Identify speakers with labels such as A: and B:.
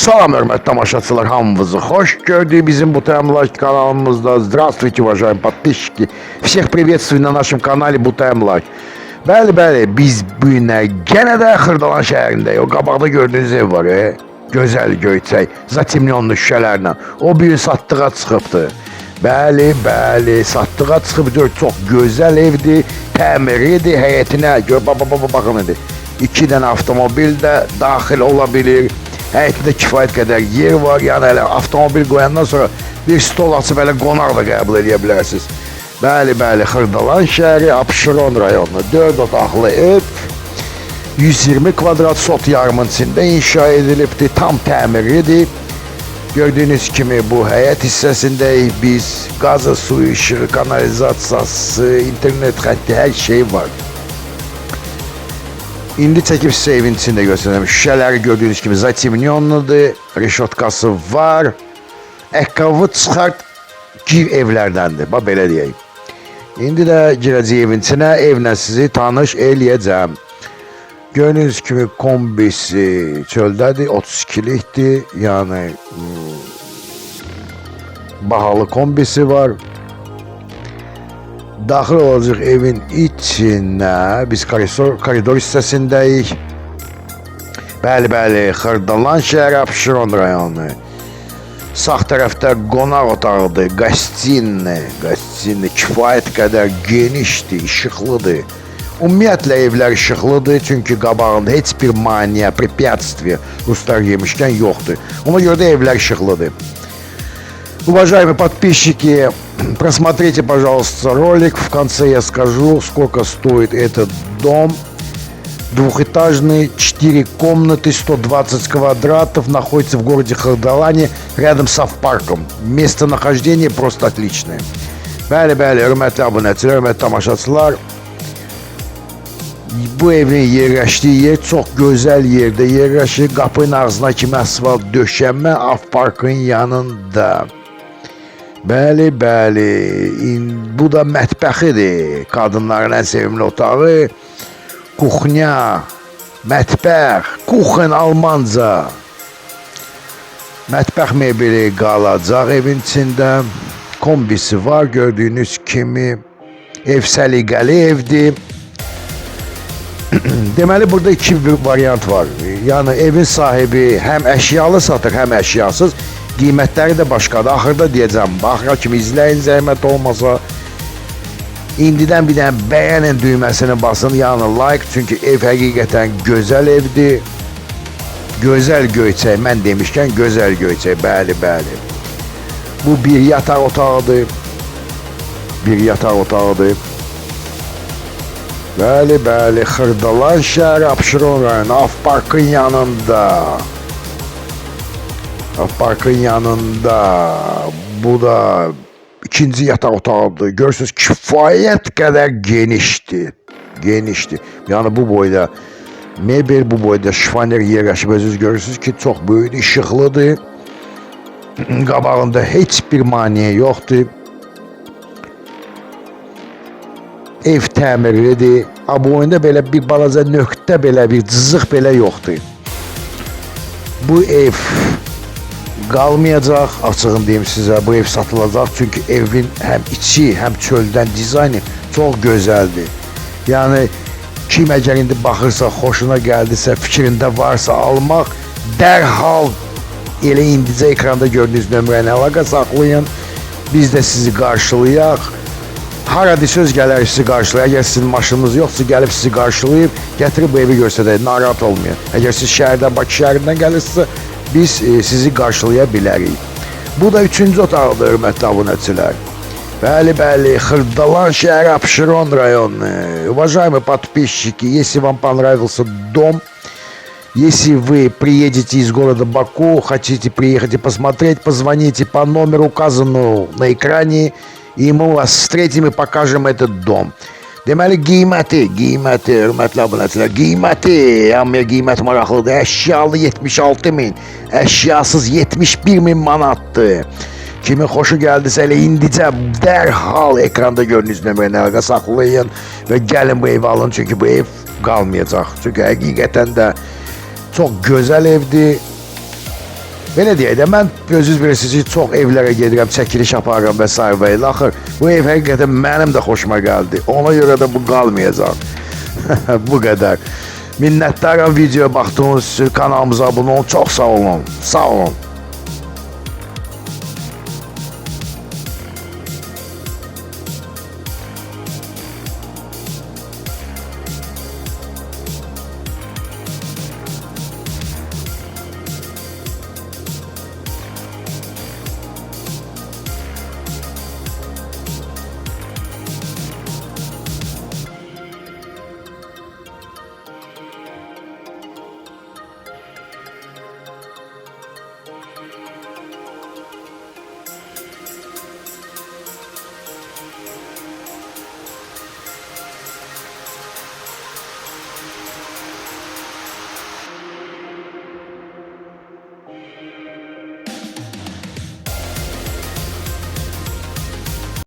A: Salam hörmətli tamaşaçılar, hamınızı hoş gördük bizim bu Таймлайт kanalımızda. Здравствуйте, уважаемые подписчики. Всех приветствую на нашем канале bu Таймлайт. Bəli, bəli, biz bu günə yenə də Xırdalan şəhərindəyik. O qabaqda gördüyünüz ev var, e? Gözəl göyçək, zatimlyonlu şüşələrlə. O bir gün satdığa çıxıbdı. Bəli, bəli, satdığa çıxıbdı. Çox gözəl evdir, təmiridir, həyətinə. Gör, ba, ba, ba, ba, baxın indi. İki dənə avtomobil də daxil ola bilir. Həyətdə kifayət qədər yer var. Yəni elə avtomobil qoyandan sonra bir stol açıb elə qonaq da qəbul edə bilərsiniz. Bəli, bəli, Xırdalan şəhəri, Abşeron rayonu, 4 otaqlı ev, 120 kvadrat sot yarımın içində inşa edilibdir, tam təmirlidir. Gördüyünüz kimi bu həyət hissəsindəyik biz. Qazı, suyu, işığı, kanalizasiyası, internet xətti, hər şey var. İndi çəkib sizə evin içində göstərəm. Şüşələri gördüyünüz kimi zatimnyonludur, reşotkası var. Əqqavı çıxart, gir evlərdəndir. Bax belə deyək. İndi də girəcək evin içinə, evlə sizi tanış eləyəcəm. Gördüyünüz kimi kombisi çöldədir, 32-likdir. Yəni mm, bahalı kombisi var. Daxil olacaq evin içinə. Biz koridor, koridor hissəsindəyik. Bəli, bəli, Xırdalan şəhəri Abşeron rayonu. Sağ tərəfdə qonaq otağıdır, qastinli, qastinli kifayət qədər genişdir, işıqlıdır. Ümumiyyətlə evlər işıqlıdır, çünki qabağında heç bir maneə, препятствие ruslar yemişkən yoxdur. Ona görə də evlər işıqlıdır. Уважаемые подписчики, просмотрите, пожалуйста, ролик. В конце я скажу, сколько стоит этот дом. Двухэтажный, 4 комнаты, 120 квадратов, находится в городе Хардалане, рядом с Авпарком. Местонахождение просто отличное. Bəli, bəli, hörmətli abunəçilər, hörmətli tamaşaçılar. Bu evin yerləşdiyi yer çox gözəl yerdə yerləşir. Qapının ağzına kimi asfalt döşənmə Avparkın yanında. Bəli, bəli. İn- Bu da mətbəxidir. Qadınların ən sevimli otağı. Kuxnya, mətbəx, kuxen almanca. Mətbəx mebeli qalacaq evin içində. Kombisi var gördüyünüz kimi. Ev səliqəli evdir. Deməli burada iki bir variant var. Yəni evin sahibi həm əşyalı satır, həm əşyasız. Qiymətləri də başqadır. Axırda deyəcəm. Baxıra kimi izləyin zəhmət olmasa. İndidən bir dənə bəyənin düyməsini basın, yəni like, çünki ev həqiqətən gözəl evdir. Gözəl göyçək, mən demişkən gözəl göyçək, bəli, bəli. Bu bir yataq otağıdır. Bir yataq otağıdır. Bəli, Xırdalan şəhəri Abşeron rayonu, Avparkın yanında. Avparkın yanında. Bu da ikinci yataq otağıdır. Görürsünüz kifayət qədər genişdir. Genişdir. Yəni bu boyda mebel bu boyda şifaner yerləşib özünüz görürsünüz ki, çox böyük, işıqlıdır. Qabağında heç bir maneə yoxdur. Ev təmirlidir. A bu oyunda belə bir balaca nöqtə belə bir cızıq belə yoxdur. Bu ev qalmayacaq, açığın deyim sizə, bu ev satılacaq çünki evin həm içi, həm çöldən dizaynı çox gözəldir. Yəni kim əgər indi baxırsa, xoşuna gəldisə, fikrində varsa almaq, dərhal elə indicə ekranda gördüyünüz nömrə ilə əlaqə saxlayın. Biz də sizi qarşılayaq. Harada söz gələr sizi qarşılayır. Əgər sizin maşınınız yoxsa gəlib sizi qarşılayıb gətirib evi göstərək. Narahat olmayın. Əgər siz şəhərdən, Bakı şəhərindən gəlirsinizsə, biz e, sizi qarşılaya bilərik. Bu da üçüncü otaqdır, hörmətli abunəçilər. Bəli, bəli, Xırdalan şəhəri Abşeron rayonu. Уважаемые подписчики, если вам понравился дом, если вы приедете из города Баку, хотите приехать и посмотреть, позвоните по номеру, указанному на экране, и мы вас встретим и покажем этот дом. Deməli qiyməti, qiyməti, hörmətli abunəçilər, qiyməti, hamıya qiymət maraqlıdır. Əşyalı 76 min, əşyasız 71 min manatdır. Kimin xoşu gəldisə elə indicə dərhal ekranda gördüyünüz nömrəni əlaqə saxlayın və gəlin bu evi alın çünki bu ev qalmayacaq. Çünki həqiqətən də çox gözəl evdir. Belə deyək də, mən özünüz bilirsiniz ki, çox evlərə gedirəm, çəkiliş aparıram və s. və ilə. Axır bu ev həqiqətən mənim də xoşuma gəldi. Ona görə də bu qalmayacaq. bu qədər. Minnətdaram videoya baxdığınız üçün kanalımıza abunə olun. Çox sağ olun. Sağ olun.